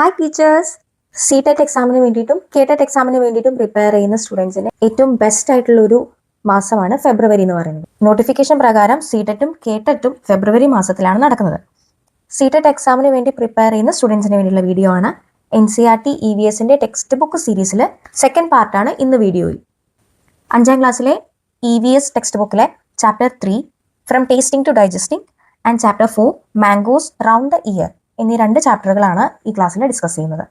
Hi teachers C TET എക്സാമിന് വേണ്ടിയിട്ടും K TET എക്സാമിന് വേണ്ടിയിട്ടും പ്രിപ്പയർ ചെയ്യുന്ന സ്റ്റുഡൻസിന് ഏറ്റവും ബെസ്റ്റ് ആയിട്ടുള്ള ഒരു മാസമാണ് ഫെബ്രുവരി എന്ന് പറയുന്നത്. നോട്ടിഫിക്കേഷൻ പ്രകാരം സി ടെറ്റും കെ ടെറ്റും ഫെബ്രുവരി മാസത്തിലാണ് നടക്കുന്നത്. സി ടെറ്റ് എക്സാമിന് വേണ്ടി പ്രിപ്പയർ ചെയ്യുന്ന സ്റ്റുഡൻസിന് വേണ്ടിയുള്ള വീഡിയോ ആണ് N C R T E V എസിന്റെ ടെക്സ്റ്റ് ബുക്ക് സീരീസിലെ സെക്കൻഡ് പാർട്ടാണ് ഇന്ന് വീഡിയോയിൽ അഞ്ചാം ക്ലാസ്സിലെ ഇ വി എസ് ടെക്സ്റ്റ് ബുക്കിലെ chapter three from tasting to digesting and chapter four mangoes round the year എന്നീ രണ്ട് ചാപ്റ്ററുകളാണ് ഈ ക്ലാസ്സിൽ ഡിസ്കസ് ചെയ്യുന്നത്.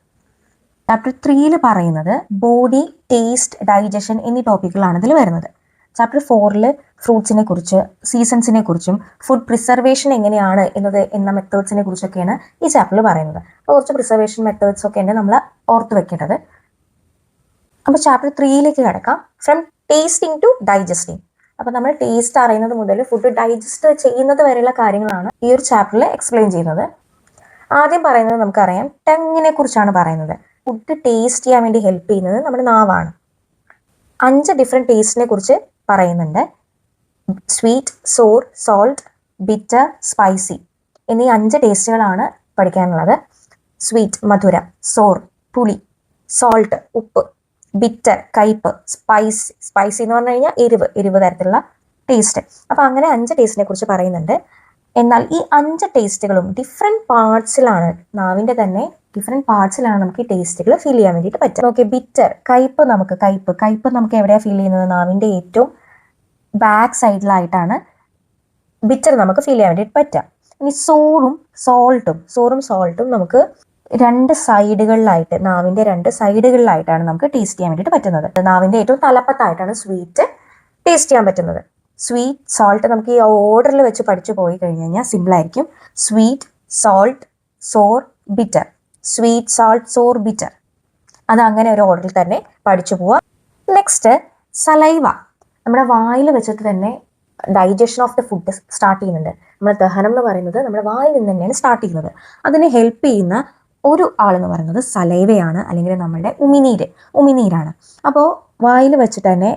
ചാപ്റ്റർ ത്രീയിൽ പറയുന്നത് ബോഡി ടേസ്റ്റ് ഡൈജഷൻ എന്നീ ടോപ്പിക്കുകളാണ് ഇതിൽ വരുന്നത്. ചാപ്റ്റർ ഫോറിൽ ഫ്രൂട്ട്സിനെ കുറിച്ച് സീസൺസിനെ കുറിച്ചും ഫുഡ് പ്രിസർവേഷൻ എങ്ങനെയാണ് എന്നത് എന്ന മെത്തേഡ്സിനെ കുറിച്ചൊക്കെയാണ് ഈ ചാപ്റ്ററിൽ പറയുന്നത്. അപ്പോൾ കുറച്ച് പ്രിസർവേഷൻ മെത്തേഡ്സ് ഒക്കെ ഉണ്ട് നമ്മൾ ഓർത്ത് വെക്കേണ്ടത്. അപ്പോൾ ചാപ്റ്റർ ത്രീയിലേക്ക് കിടക്കാം. ഫ്രം ടേസ്റ്റിംഗ് ടു ഡൈജസ്റ്റിംഗ് അപ്പോൾ നമ്മൾ ടേസ്റ്റ് അറിയുന്നത് മുതൽ ഫുഡ് ഡൈജസ്റ്റ് ചെയ്യുന്നത് വരെയുള്ള കാര്യങ്ങളാണ് ഈ ഒരു ചാപ്റ്ററിൽ എക്സ്പ്ലെയിൻ ചെയ്യുന്നത്. ആദ്യം പറയുന്നത് നമുക്കറിയാം ടങ്ങിനെ കുറിച്ചാണ് പറയുന്നത്. ഫുഡ് ടേസ്റ്റ് ചെയ്യാൻ വേണ്ടി ഹെൽപ്പ് ചെയ്യുന്നത് നമ്മുടെ നാവാണ്. അഞ്ച് ഡിഫറെന്റ് ടേസ്റ്റിനെ കുറിച്ച് പറയുന്നുണ്ട്. Sweet sour salt bitter spicy എന്നീ അഞ്ച് ടേസ്റ്റുകളാണ് പഠിക്കാനുള്ളത്. സ്വീറ്റ് മധുരം സോർ പുളി സോൾട്ട് ഉപ്പ് ബിറ്റർ കയ്പ് സ്പൈസ് സ്പൈസി എന്ന് പറഞ്ഞു കഴിഞ്ഞാൽ എരിവ് എരിവ് തരത്തിലുള്ള ടേസ്റ്റ് അപ്പോൾ അങ്ങനെ അഞ്ച് ടേസ്റ്റിനെ കുറിച്ച് പറയുന്നുണ്ട്. എന്നാൽ ഈ അഞ്ച് ടേസ്റ്റുകളും ഡിഫറെന്റ് പാർട്സിലാണ് നാവിന്റെ തന്നെ ഡിഫറെന്റ് പാർട്സിലാണ് നമുക്ക് ഈ ടേസ്റ്റുകൾ ഫീൽ ചെയ്യാൻ വേണ്ടിയിട്ട് പറ്റുക. ഓക്കെ ബിറ്റർ കയ്പ് നമുക്ക് കയ്പ് കയ്പ് നമുക്ക് എവിടെയാണ് ഫീൽ ചെയ്യുന്നത്? നാവിന്റെ ഏറ്റവും ബാക്ക് സൈഡിലായിട്ടാണ് ബിറ്റർ നമുക്ക് ഫീൽ ചെയ്യാൻ വേണ്ടിയിട്ട് പറ്റുക. ഇനി സോറും സോൾട്ടും സോറും സോൾട്ടും നമുക്ക് രണ്ട് സൈഡുകളിലായിട്ട് നാവിന്റെ രണ്ട് സൈഡുകളിലായിട്ടാണ് നമുക്ക് ടേസ്റ്റ് ചെയ്യാൻ വേണ്ടിയിട്ട് പറ്റുന്നത്. നാവിന്റെ ഏറ്റവും തലപ്പത്തായിട്ടാണ് സ്വീറ്റ് ടേസ്റ്റ് ചെയ്യാൻ പറ്റുന്നത്. സ്വീറ്റ് സോൾട്ട് നമുക്ക് ഈ ഓർഡറിൽ വെച്ച് പഠിച്ചു പോയി കഴിഞ്ഞു കഴിഞ്ഞാൽ സിമ്പിൾ ആയിരിക്കും. Sweet salt sour bitter sweet salt sour bitter അത് അങ്ങനെ ഒരു ഓർഡറിൽ തന്നെ പഠിച്ചു പോവാം. നെക്സ്റ്റ് സലൈവ നമ്മുടെ വായിൽ വെച്ചിട്ട് തന്നെ digestion of the food start ചെയ്യുന്നുണ്ട്. നമ്മുടെ ദഹനം എന്ന് പറയുന്നത് നമ്മുടെ വായിൽ നിന്ന് തന്നെയാണ് സ്റ്റാർട്ട് ചെയ്യുന്നത്. അതിനെ ഹെൽപ്പ് ചെയ്യുന്ന ഒരു ആളെന്ന് പറയുന്നത് സലൈവയാണ് അല്ലെങ്കിൽ നമ്മുടെ ഉമിനീര്. ഉമിനീരാണ്. അപ്പോൾ വായിൽ വെച്ചിട്ട് തന്നെ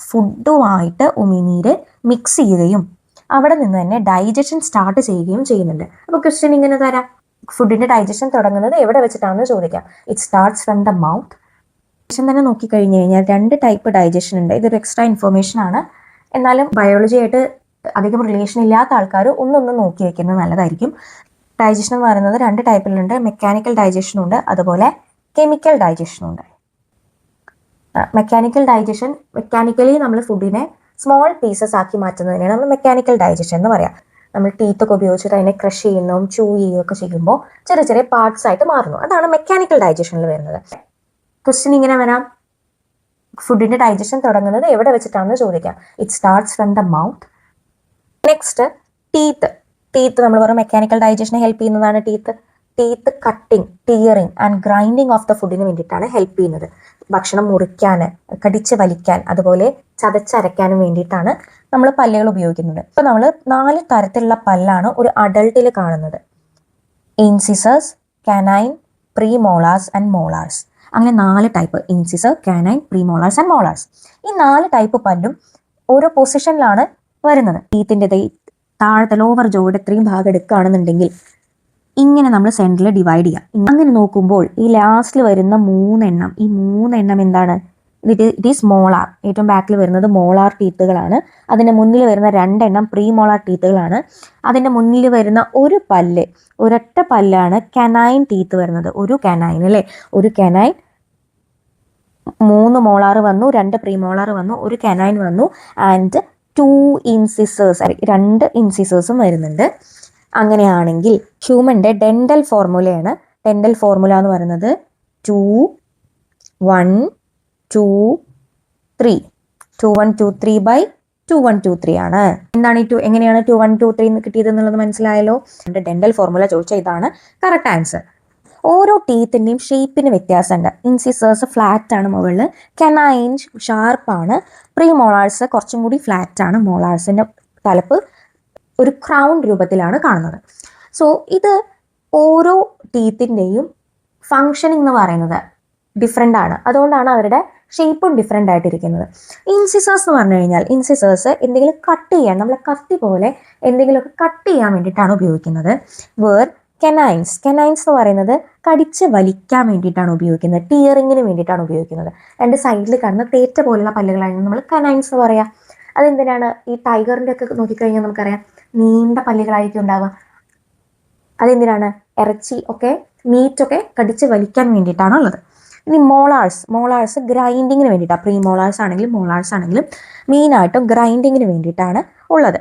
ഫുഡുമായിട്ട് ഉമിനീര് മിക്സ് ചെയ്യുകയും അവിടെ നിന്ന് തന്നെ ഡൈജഷൻ സ്റ്റാർട്ട് ചെയ്യുകയും ചെയ്യുന്നുണ്ട്. അപ്പോൾ ക്വസ്റ്റ്യൻ ഇങ്ങനെ തരാം. ഫുഡിന്റെ ഡൈജഷൻ തുടങ്ങുന്നത് എവിടെ വെച്ചിട്ടാണെന്ന് ചോദിക്കാം. It starts from the mouth digestion തന്നെ നോക്കിക്കഴിഞ്ഞ് കഴിഞ്ഞാൽ രണ്ട് ടൈപ്പ് ഡൈജഷൻ ഉണ്ട്. ഇതൊരു എക്സ്ട്രാ ഇൻഫർമേഷൻ ആണ്. എന്നാലും ബയോളജി ആയിട്ട് അധികം റിലേഷൻ ഇല്ലാത്ത ആൾക്കാർ ഒന്നൊന്ന് നോക്കി വെക്കുന്നത് നല്ലതായിരിക്കും. ഡൈജഷൻ എന്ന് പറയുന്നത് രണ്ട് ടൈപ്പിലുണ്ട് മെക്കാനിക്കൽ ഡൈജഷനും ഉണ്ട്. അതുപോലെ കെമിക്കൽ ഡൈജഷനും ഉണ്ട്. മെക്കാനിക്കൽ ഡൈജഷൻ മെക്കാനിക്കലി നമ്മൾ ഫുഡിനെ സ്മോൾ പീസസ് ആക്കി മാറ്റുന്നതിനെയാണ് നമ്മൾ മെക്കാനിക്കൽ ഡൈജഷൻ എന്ന് പറയാം. നമ്മൾ ടീത്ത് ഒക്കെ ഉപയോഗിച്ചിട്ട് അതിനെ ക്രഷ് ചെയ്യുന്നതും ചൂ ചെയ്യുകയും ഒക്കെ ചെയ്യുമ്പോൾ ചെറിയ ചെറിയ പാർട്സ് ആയിട്ട് മാറുന്നു. അതാണ് മെക്കാനിക്കൽ ഡൈജഷനിൽ വരുന്നത്. ക്വസ്റ്റ്യൻ ഇങ്ങനെ വരാം. ഫുഡിന്റെ ഡൈജഷൻ തുടങ്ങുന്നത് എവിടെ വെച്ചിട്ടാണെന്ന് ചോദിക്കാം. It starts from the mouth next teeth teeth നമ്മൾ പറയും മെക്കാനിക്കൽ ഡൈജഷനെ ഹെൽപ്പ് ചെയ്യുന്നതാണ് teeth teeth cutting tearing and grinding of the ഫുഡിന് വേണ്ടിയിട്ടാണ് ഹെൽപ്പ് ചെയ്യുന്നത്. ഭക്ഷണം മുറിക്കാൻ കടിച്ച് വലിക്കാൻ അതുപോലെ ചതച്ചരയ്ക്കാനും വേണ്ടിയിട്ടാണ് നമ്മൾ പല്ലുകൾ ഉപയോഗിക്കുന്നത്. ഇപ്പോൾ നമ്മൾ നാല് തരത്തിലുള്ള പല്ലാണ് ഒരു അഡൾട്ടിൽ കാണുന്നത്. Incisors canine pre molars and molars അങ്ങനെ നാല് type incisor canine premolars and molars ഈ നാല് ടൈപ്പ് പല്ലും ഓരോ പൊസിഷനിലാണ് വരുന്നത്. ടീത്തിന്റെ താഴത്തെ ലോവർ ജോയുടെ ഇത്രയും ഭാഗം എടുക്കുകയാണെന്നുണ്ടെങ്കിൽ ഇങ്ങനെ നമ്മൾ സെന്ററിൽ ഡിവൈഡ് ചെയ്യാം. അങ്ങനെ നോക്കുമ്പോൾ ഈ ലാസ്റ്റിൽ വരുന്ന മൂന്നെണ്ണം ഈ മൂന്നെണ്ണം എന്താണ്? ഇറ്റ് ഇറ്റ് ഈസ് മോളാർ ഏറ്റവും ബാക്കിൽ വരുന്നത് മോളാർ ടീത്തുകളാണ് അതിന്റെ മുന്നിൽ വരുന്ന രണ്ടെണ്ണം പ്രീ മോളാർ ടീത്തുകളാണ് അതിന്റെ മുന്നിൽ വരുന്ന ഒരു പല്ല് ഒരൊറ്റ പല്ലാണ് കനൈൻ ടീത്ത് വരുന്നത്. ഒരു കനൈൻ അല്ലേ? ഒരു കനൈൻ മൂന്ന് മോളാർ വന്നു രണ്ട് പ്രീ മോളാർ വന്നു ഒരു കനൈൻ വന്നു ആൻഡ് ടു ഇൻസിസേഴ്സ് രണ്ട് ഇൻസിസേഴ്സും വരുന്നുണ്ട്. അങ്ങനെയാണെങ്കിൽ ഹ്യൂമന്റെ ഡെന്റൽ ഫോർമുലയാണ്. ഡെന്റൽ ഫോർമുല എന്ന് പറയുന്നത് two one two three. Two one two three by two one two three ആണ്. എന്താണ് ഈ ടു എങ്ങനെയാണ് ടു വൺ ടു ത്രീ കിട്ടിയത് എന്നുള്ളത് മനസ്സിലായല്ലോ? എന്റെ ഡെന്റൽ ഫോർമുല ചോദിച്ച ഇതാണ് കറക്റ്റ് ആൻസർ. ഓരോ ടീത്തിന്റെയും ഷേപ്പിന് വ്യത്യാസമുണ്ട്. ഇൻസിസേഴ്സ് ഫ്ലാറ്റ് ആണ് മുകളിൽ കെനൈൻ ഷാർപ്പാണ് പ്രീ മോളാഴ്സ് കുറച്ചും കൂടി ഫ്ലാറ്റ് ആണ് മോളാഴ്സിന്റെ തലപ്പ് ഒരു ക്രൗൺ രൂപത്തിലാണ് കാണുന്നത്. സോ ഇത് ഓരോ ടീത്തിന്റെയും ഫങ്ഷനിങ് എന്ന് പറയുന്നത് ഡിഫറെന്റ് ആണ്. അതുകൊണ്ടാണ് അവരുടെ ഷേപ്പും ഡിഫറെന്റ് ആയിട്ടിരിക്കുന്നത്. ഇൻസിസേഴ്സ് എന്ന് പറഞ്ഞു കഴിഞ്ഞാൽ ഇൻസിസേഴ്സ് എന്തെങ്കിലും കട്ട് ചെയ്യാൻ നമ്മളെ കത്തി പോലെ എന്തെങ്കിലുമൊക്കെ കട്ട് ചെയ്യാൻ വേണ്ടിയിട്ടാണ് ഉപയോഗിക്കുന്നത്. വേർ കെനൈൻസ് കെനൈൻസ് എന്ന് പറയുന്നത് കടിച്ച് വലിക്കാൻ വേണ്ടിയിട്ടാണ് ഉപയോഗിക്കുന്നത്. ടിയറിങ്ങിന് വേണ്ടിയിട്ടാണ് ഉപയോഗിക്കുന്നത്. രണ്ട് സൈഡിൽ കാണുന്ന തേറ്റ പോലുള്ള പല്ലുകളാണ് നമ്മൾ കനൈൻസ് എന്ന് പറയാം. അതെന്തിനാണ്? ഈ ടൈഗറിന്റെ ഒക്കെ നോക്കിക്കഴിഞ്ഞാൽ നമുക്കറിയാം നീണ്ട പല്ലുകളായിരിക്കും ഉണ്ടാവുക. അതെന്തിനാണ്? ഇറച്ചി ഒക്കെ മീറ്റൊക്കെ കടിച്ച് വലിക്കാൻ വേണ്ടിയിട്ടാണ് ഉള്ളത് ഇനി മോളാഴ്സ് മോളാഴ്സ് ഗ്രൈൻഡിങ്ങിന് വേണ്ടിയിട്ടാണ് പ്രീ മോളാഴ്സ് ആണെങ്കിലും മോളാഴ്സ് ആണെങ്കിലും മെയിനായിട്ടും ഗ്രൈൻഡിങ്ങിന് വേണ്ടിയിട്ടാണ് ഉള്ളത്.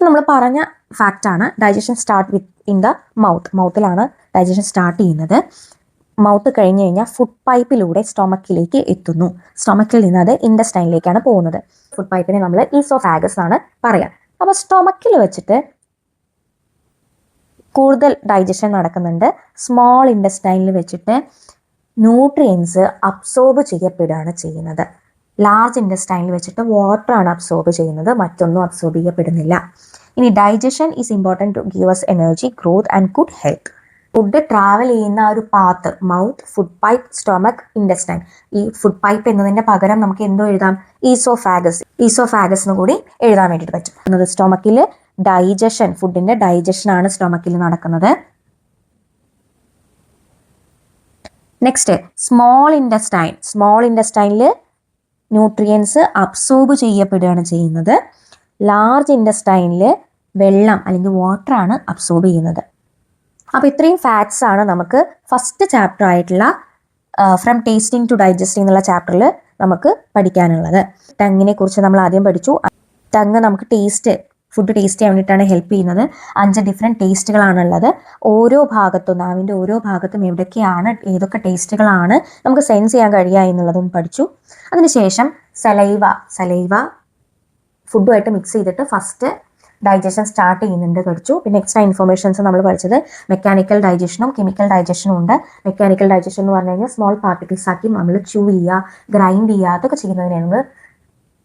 നമ്മൾ പറഞ്ഞ ഫാക്റ്റാണ് digestion start with in the mouth മൗത്തിലാണ് digestion start ചെയ്യുന്നത്. മൗത്ത് കഴിഞ്ഞു കഴിഞ്ഞാൽ ഫുഡ് പൈപ്പിലൂടെ സ്റ്റൊമക്കിലേക്ക് എത്തുന്നു. സ്റ്റൊമക്കിൽ നിന്ന് അത് ഇൻഡസ്റ്റൈനിലേക്കാണ് പോകുന്നത്. ഫുഡ് പൈപ്പിനെ നമ്മൾ ഈസോഫാഗസ് ആണ് പറയാം. അപ്പോൾ സ്റ്റൊമക്കിൽ വെച്ചിട്ട് കൂടുതൽ ഡൈജഷൻ നടക്കുന്നുണ്ട്. സ്മോൾ ഇൻഡസ്റ്റൈനിൽ വെച്ചിട്ട് ന്യൂട്രിയൻസ് അബ്സോർബ് ചെയ്യപ്പെടുകയാണ് ചെയ്യുന്നത്. ലാർജ് ഇൻഡസ്റ്റൈനിൽ വെച്ചിട്ട് വാട്ടർ ആണ് അബ്സോർബ് ചെയ്യുന്നത്. മറ്റൊന്നും അബ്സോർബ് ചെയ്യപ്പെടുന്നില്ല. ഇനി digestion is important to give us energy growth and good health food travel ചെയ്യുന്ന ആ ഒരു path mouth food pipe stomach intestine ഈ ഫുഡ് പൈപ്പ് എന്നതിന്റെ പകരം നമുക്ക് എന്തോ എഴുതാം? ഈസോഫാഗസ് ഈസോഫാഗസ് എന്ന് കൂടി എഴുതാൻ വേണ്ടിയിട്ട് പറ്റും. എന്നത് സ്റ്റൊമക്കിൽ ഡൈജഷൻ ഫുഡിന്റെ ഡൈജഷൻ ആണ് സ്റ്റൊമക്കിൽ നടക്കുന്നത്. നെക്സ്റ്റ് സ്മോൾ ഇൻഡസ്റ്റൈൻ സ്മോൾ ഇൻഡസ്റ്റൈനിൽ ന്യൂട്രിയൻസ് അബ്സോർബ് ചെയ്യപ്പെടുകയാണ് ചെയ്യുന്നത്. ലാർജ് ഇൻഡസ്റ്റൈനിൽ വെള്ളം അല്ലെങ്കിൽ വാട്ടർ ആണ് അബ്സോർബ് ചെയ്യുന്നത്. അപ്പോൾ ഇത്രയും ഫാക്ട്സ് ആണ് നമുക്ക് ഫസ്റ്റ് ചാപ്റ്റർ ആയിട്ടുള്ള ഫ്രം ടേസ്റ്റിംഗ് ടു ഡൈജസ്റ്റിംഗ് എന്നുള്ള ചാപ്റ്ററിൽ നമുക്ക് പഠിക്കാനുള്ളത്. ടങ്ങിനെ കുറിച്ച് നമ്മൾ ആദ്യം പഠിച്ചു. ടങ് നമുക്ക് ടേസ്റ്റ് ഫുഡ് ടേസ്റ്റ് ചെയ്യാൻ വേണ്ടിയിട്ടാണ് ഹെൽപ്പ് ചെയ്യുന്നത്. അഞ്ച് ഡിഫറെന്റ് ടേസ്റ്റുകളാണുള്ളത് ഓരോ ഭാഗത്തും നാവിന്റെ ഓരോ ഭാഗത്തും എവിടെയൊക്കെയാണ് ഏതൊക്കെ ടേസ്റ്റുകളാണ് നമുക്ക് സെൻസ് ചെയ്യാൻ കഴിയുക എന്നുള്ളതും പഠിച്ചു. അതിനുശേഷം സലൈവ സലൈവ ഫുഡുമായിട്ട് മിക്സ് ചെയ്തിട്ട് ഫസ്റ്റ് ഡൈജഷൻ സ്റ്റാർട്ട് ചെയ്യുന്നുണ്ട് പഠിച്ചു പിന്നെ എക്സ്ട്രാ ഇൻഫർമേഷൻസ് നമ്മൾ പഠിച്ചത് മെക്കാനിക്കൽ ഡൈജഷനും കെമിക്കൽ ഡൈജഷനും ഉണ്ട്. മെക്കാനിക്കൽ ഡൈജഷൻ എന്ന് പറഞ്ഞു കഴിഞ്ഞാൽ സ്മോൾ പാർട്ടിക്കിൾസ് ആക്കി നമ്മൾ ചൂ ചെയ്യുക ഗ്രൈൻഡ് ചെയ്യുക അതൊക്കെ ചെയ്യുന്നതിനാണ്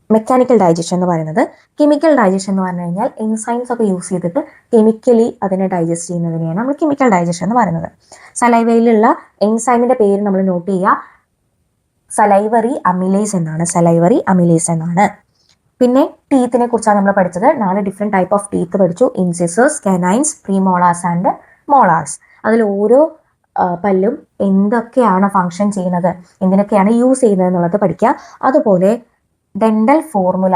മെക്കാനിക്കൽ ഡൈജഷൻ എന്ന് പറയുന്നത്. കെമിക്കൽ ഡൈജഷൻ എന്ന് പറഞ്ഞു കഴിഞ്ഞാൽ എൻസൈംസ് ഒക്കെ യൂസ് ചെയ്തിട്ട് കെമിക്കലി അതിനെ ഡൈജസ്റ്റ് ചെയ്യുന്നതിനെയാണ് നമ്മൾ കെമിക്കൽ ഡൈജഷൻ എന്ന് പറയുന്നത്. സലൈവയിലുള്ള എൻസൈമിന്റെ പേര് നമ്മൾ നോട്ട് ചെയ്യുക. സലൈവറി അമിലേസ് എന്നാണ്. സലൈവറി അമിലേസ് എന്നാണ്. പിന്നെ ടീത്തിനെ കുറിച്ചാണ് നമ്മൾ പഠിച്ചത്. നാല് ഡിഫറെന്റ് ടൈപ്പ് ഓഫ് ടീത്ത് പഠിച്ചു. Incisors canines premolars and molars അതിൽ ഓരോ പല്ലും എന്തൊക്കെയാണ് ഫങ്ഷൻ ചെയ്യുന്നത് എന്തിനൊക്കെയാണ് യൂസ് ചെയ്യുന്നത് എന്നുള്ളത് പഠിക്കുക. അതുപോലെ dental formula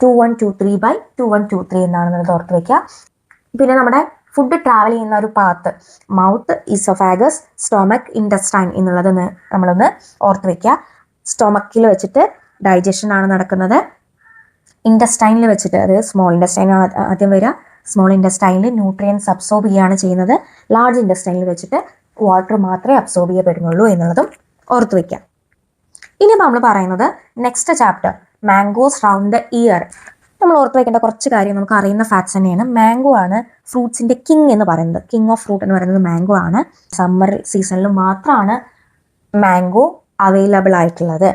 two one two three by two one two three എന്നാണെന്നുള്ളത് ഓർത്ത് വെക്കുക. പിന്നെ നമ്മുടെ ഫുഡ് ട്രാവൽ ചെയ്യുന്ന ഒരു path mouth oesophagus stomach intestine എന്നുള്ളത് നമ്മളൊന്ന് ഓർത്ത് വെക്കുക. സ്റ്റൊമക്കിൽ വെച്ചിട്ട് ഡൈജഷൻ ആണ് നടക്കുന്നത്. ഇൻഡസ്റ്റൈനിൽ വെച്ചിട്ട് അത് സ്മോൾ ഇൻഡസ്റ്റൈനാണ് ആദ്യം വരിക. സ്മോൾ ഇൻഡസ്റ്റൈനിൽ ന്യൂട്രിയൻസ് അബ്സോർബ് ചെയ്യുകയാണ് ചെയ്യുന്നത്. ലാർജ് ഇൻഡസ്റ്റൈനിൽ വെച്ചിട്ട് വാട്ടർ മാത്രമേ അബ്സോർബ് ചെയ്യപ്പെടുന്നുള്ളൂ എന്നുള്ളതും ഓർത്ത് വയ്ക്കാം ഇനി നമ്മൾ പറയുന്നത് next chapter mangoes round the year നമ്മൾ ഓർത്ത് വയ്ക്കേണ്ട കുറച്ച് കാര്യം നമുക്ക് അറിയുന്ന ഫാക്ട്സ് തന്നെയാണ്. മാംഗോ ആണ് ഫ്രൂട്ട്സിന്റെ കിങ് എന്ന് പറയുന്നത്. കിങ് ഓഫ് ഫ്രൂട്ട് എന്ന് പറയുന്നത് മാംഗോ ആണ്. സമ്മർ സീസണിൽ മാത്രമാണ് മാംഗോ അവൈലബിൾ ആയിട്ടുള്ളത്.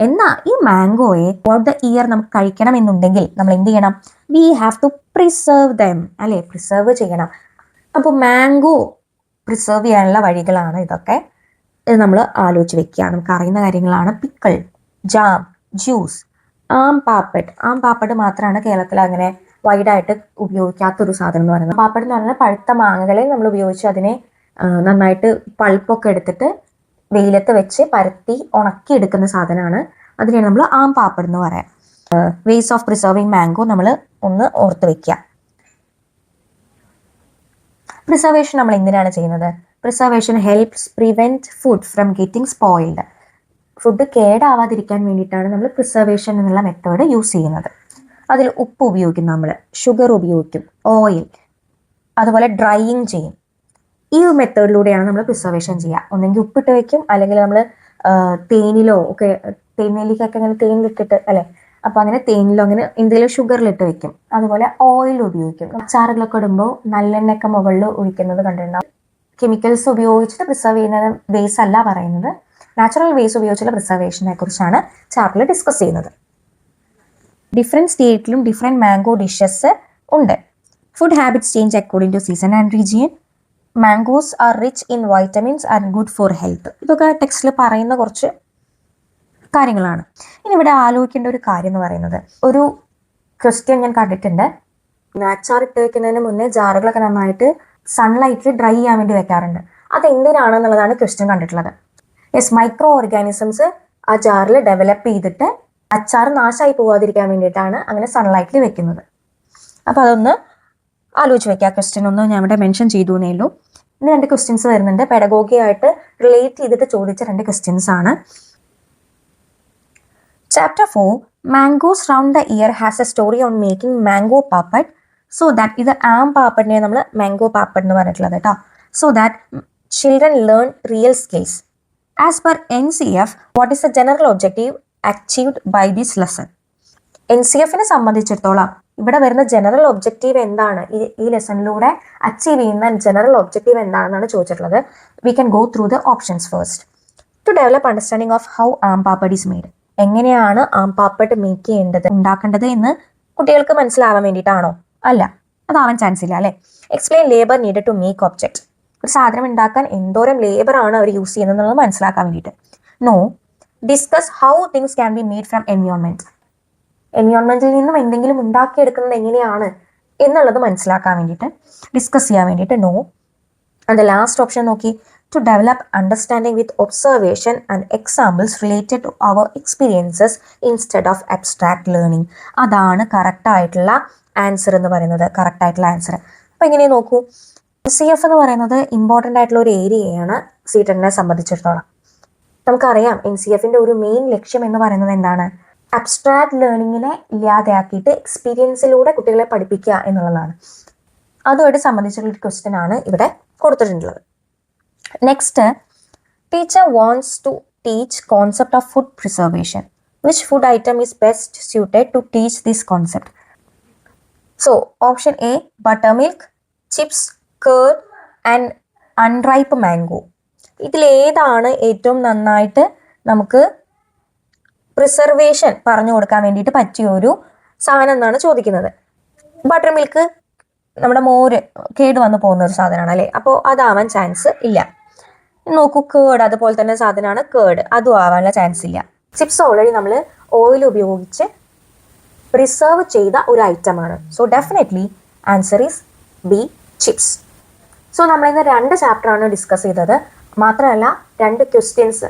എന്നാൽ ഈ മാംഗോയെ ഔട്ട് ദ ഇയർ നമുക്ക് കഴിക്കണം എന്നുണ്ടെങ്കിൽ നമ്മൾ എന്ത് ചെയ്യണം? We have to preserve them അല്ലെ? പ്രിസർവ് ചെയ്യണം. അപ്പോൾ മാംഗോ പ്രിസർവ് ചെയ്യാനുള്ള വഴികളാണ് ഇതൊക്കെ. ഇത് നമ്മൾ ആലോചിച്ച് വെക്കുക. നമുക്ക് അറിയുന്ന കാര്യങ്ങളാണ്. Pickle jam juice aam papad. Aam papad മാത്രമാണ് കേരളത്തിൽ അങ്ങനെ വൈഡായിട്ട് ഉപയോഗിക്കാത്ത ഒരു സാധനം എന്ന് പറയുന്നത്. പാപ്പഡ് എന്ന് പറഞ്ഞാൽ പഴുത്ത മാങ്ങകളെ നമ്മൾ ഉപയോഗിച്ച് അതിനെ നന്നായിട്ട് പൾപ്പൊക്കെ എടുത്തിട്ട് വെയിലത്ത് വെച്ച് പരത്തി ഉണക്കി എടുക്കുന്ന സാധനമാണ്. അതിനെയാണ് നമ്മൾ ആം പാപ്പഡ് എന്ന് പറയാം. വേസ് ഓഫ് പ്രിസർവിങ് മാംഗോ നമ്മൾ ഒന്ന് ഓർത്ത് വെക്കുക പ്രിസർവേഷൻ നമ്മൾ എന്തിനാണ് ചെയ്യുന്നത്? Preservation helps prevent food from getting spoiled food കേടാവാതിരിക്കാൻ വേണ്ടിയിട്ടാണ് നമ്മൾ പ്രിസർവേഷൻ എന്നുള്ള മെത്തേഡ് യൂസ് ചെയ്യുന്നത്. അതിൽ ഉപ്പ് ഉപയോഗിക്കും നമ്മൾ ഷുഗർ ഉപയോഗിക്കും. ഓയിൽ അതുപോലെ ഡ്രൈയിങ് ചെയ്യും. ഈ ഒരു മെത്തേഡിലൂടെയാണ് നമ്മൾ പ്രിസർവേഷൻ ചെയ്യുക. ഒന്നെങ്കിൽ ഉപ്പിട്ട് വെക്കും അല്ലെങ്കിൽ നമ്മൾ തേനിലോ ഒക്കെ തേനിലേക്കൊക്കെ അങ്ങനെ തേനിലിട്ടിട്ട് അല്ലെ? അപ്പൊ അങ്ങനെ തേനിലോ അങ്ങനെ എന്തെങ്കിലും ഷുഗറിലിട്ട് വെക്കും. അതുപോലെ ഓയിൽ ഉപയോഗിക്കും. അച്ചാറുകളൊക്കെ ഇടുമ്പോൾ നല്ലെണ്ണയൊക്കെ മുകളിൽ ഒഴിക്കുന്നത് കണ്ടിട്ടുണ്ടാവും. കെമിക്കൽസ് ഉപയോഗിച്ചിട്ട് പ്രിസർവ് ചെയ്യുന്ന വേസ് അല്ല പറയുന്നത്. നാച്ചുറൽ വേസ് ഉപയോഗിച്ചുള്ള പ്രിസർവേഷനെ കുറിച്ചാണ് ചാപ്റ്ററിൽ ഡിസ്കസ് ചെയ്യുന്നത്. ഡിഫറെന്റ് സ്റ്റേറ്റിലും ഡിഫറെന്റ് മാംഗോ ഡിഷസ് ഉണ്ട്. Food habits change according to season and region mangoes are rich in vitamins and good for health ഇതൊക്കെ ടെക്സ്റ്റിൽ പറയുന്ന കുറച്ച് കാര്യങ്ങളാണ്. ഇനി ഇവിടെ ആലോചിക്കേണ്ട ഒരു കാര്യം എന്ന് പറയുന്നത്. ഒരു ക്വസ്റ്റ്യൻ ഞാൻ കണ്ടിട്ടുണ്ട്. നാച്ചാർ ഇട്ട് വെക്കുന്നതിന് മുന്നേ ജാറുകളൊക്കെ നന്നായിട്ട് സൺലൈറ്റിൽ ഡ്രൈ ചെയ്യാൻ വേണ്ടി വെക്കാറുണ്ട്. അത് എന്തിനാണ് എന്നുള്ളതാണ് ക്വസ്റ്റ്യൻ കണ്ടിട്ടുള്ളത്. യെസ് മൈക്രോ ഓർഗാനിസംസ് ആ ജാറിൽ ഡെവലപ്പ് ചെയ്തിട്ട് അച്ചാർ നാശമായി പോവാതിരിക്കാൻ വേണ്ടിയിട്ടാണ് അങ്ങനെ സൺലൈറ്റിൽ വെക്കുന്നത്. അപ്പോൾ അതൊന്ന് ആലോചിച്ച് വെക്കുക ക്വസ്റ്റ്യൻ ഒന്ന് ഞാൻ ഇവിടെ മെൻഷൻ ചെയ്തു എന്നേ ഉള്ളൂ. ഇന്ന് രണ്ട് ക്വസ്റ്റ്യൻസ് വരുന്നുണ്ട്. പെഡഗോഗി ആയിട്ട് റിലേറ്റ് ചെയ്തിട്ട് ചോദിച്ച രണ്ട് ക്വസ്റ്റ്യൻസ് ആണ്. Chapter four mangoes round the year has a story on making mango papad so that ഇത് ആം പാപ്പഡിനെ നമ്മൾ മാംഗോ പാപ്പഡ് എന്ന് പറഞ്ഞിട്ടുള്ളത് കേട്ടോ so that children learn real skills as per N C F what is the general objective achieved by this lesson N C എഫിനെ സംബന്ധിച്ചിടത്തോളം ഇവിടെ വരുന്ന ജനറൽ ഒബ്ജക്റ്റീവ് എന്താണ്? ഈ ലെസണിലൂടെ അച്ചീവ് ചെയ്യുന്ന ജനറൽ ഒബ്ജക്റ്റീവ് എന്താണെന്നാണ് ചോദിച്ചിട്ടുള്ളത്. We can go through the options first to develop understanding of how aam papad is made എങ്ങനെയാണ് ആം പാപ്പഡ് മേക്ക് ചെയ്യേണ്ടത് ഉണ്ടാക്കേണ്ടത് എന്ന് കുട്ടികൾക്ക് മനസ്സിലാവാൻ വേണ്ടിയിട്ടാണോ? അല്ല അതാവാൻ ചാൻസ് ഇല്ല അല്ലേ? Explain labour need to make object ഒരു സാധനം ഉണ്ടാക്കാൻ എന്തോരം ലേബർ ആണ് അവർ യൂസ് ചെയ്യുന്നത് എന്നുള്ളത് മനസ്സിലാക്കാൻ വേണ്ടിയിട്ട്. No discuss how things can be made from environment എൻവയോൺമെന്റിൽ നിന്നും എന്തെങ്കിലും ഉണ്ടാക്കിയെടുക്കുന്നത് എങ്ങനെയാണ് എന്നുള്ളത് മനസ്സിലാക്കാൻ വേണ്ടിയിട്ട് ഡിസ്കസ് ചെയ്യാൻ വേണ്ടിയിട്ട് നോ ആൻഡ് ലാസ്റ്റ് ഓപ്ഷൻ നോക്കി to develop understanding with observation and examples related to our experiences instead of abstract learning അതാണ് കറക്റ്റ് ആയിട്ടുള്ള ആൻസർ എന്ന് പറയുന്നത് കറക്റ്റ് ആയിട്ടുള്ള ആൻസർ അപ്പോൾ എങ്ങനെ നോക്കൂ. സി എഫ് എന്ന് പറയുന്നത് ഇമ്പോർട്ടന്റ് ആയിട്ടുള്ള ഒരു ഏരിയയാണ് സി ടെന്നിനെ സംബന്ധിച്ചിടത്തോളം. നമുക്കറിയാം എൻ സി എഫിന്റെ ഒരു മെയിൻ ലക്ഷ്യം എന്ന് പറയുന്നത് എന്താണ്? അബ്സ്ട്രാക്ട് ലേണിങ്ങിനെ ഇല്ലാതെയാക്കിയിട്ട് എക്സ്പീരിയൻസിലൂടെ കുട്ടികളെ പഠിപ്പിക്കുക എന്നുള്ളതാണ്. അതുമായിട്ട് സംബന്ധിച്ചുള്ള ഒരു ക്വസ്റ്റ്യൻ ആണ് ഇവിടെ കൊടുത്തിട്ടുള്ളത്. Next teacher wants to teach concept of food preservation which food item is best suited to teach this concept so option A butter milk chips curd and unripe mango ഇതിലേതാണ് ഏറ്റവും നന്നായിട്ട് നമുക്ക് പ്രിസർവേഷൻ പറഞ്ഞു കൊടുക്കാൻ വേണ്ടിയിട്ട് പറ്റിയ ഒരു സാധനം എന്നാണ് ചോദിക്കുന്നത്. ബട്ടർ മിൽക്ക് നമ്മുടെ മോര് കേട് വന്നു പോകുന്ന ഒരു സാധനമാണ് അല്ലേ? അപ്പോൾ അതാവാൻ ചാൻസ് ഇല്ല. നോക്കൂ കേട്. അതുപോലെ തന്നെ സാധനമാണ് കേട്. അതും ആവാനുള്ള ചാൻസ് ഇല്ല. ചിപ്സ് ഓൾറെഡി നമ്മൾ ഓയിൽ ഉപയോഗിച്ച് പ്രിസർവ് ചെയ്ത ഒരു ഐറ്റമാണ് so definitely answer is B chips so നമ്മളിന്ന് രണ്ട് ചാപ്റ്ററാണ് ഡിസ്കസ് ചെയ്തത്. മാത്രമല്ല രണ്ട് ക്വസ്റ്റ്യൻസ്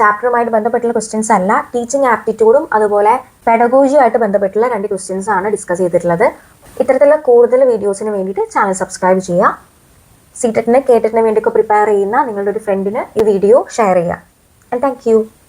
ചാപ്റ്ററുമായിട്ട് ബന്ധപ്പെട്ടുള്ള ക്വസ്റ്റ്യൻസ് അല്ല. ടീച്ചിങ് ആപ്റ്റിറ്റ്യൂഡും അതുപോലെ പെഡഗോജിയുമായിട്ട് ബന്ധപ്പെട്ടുള്ള രണ്ട് ക്വസ്റ്റ്യൻസ് ആണ് ഡിസ്കസ് ചെയ്തിട്ടുള്ളത്. ഇത്തരത്തിലുള്ള കൂടുതൽ വീഡിയോസിന് വേണ്ടിയിട്ട് ചാനൽ സബ്സ്ക്രൈബ് ചെയ്യുക. സീറ്ററ്റിന് കേട്ടറ്റിന് വേണ്ടിയൊക്കെ പ്രിപ്പയർ ചെയ്യുന്ന നിങ്ങളുടെ ഒരു ഫ്രണ്ടിന് ഈ വീഡിയോ ഷെയർ ചെയ്യുക. And thank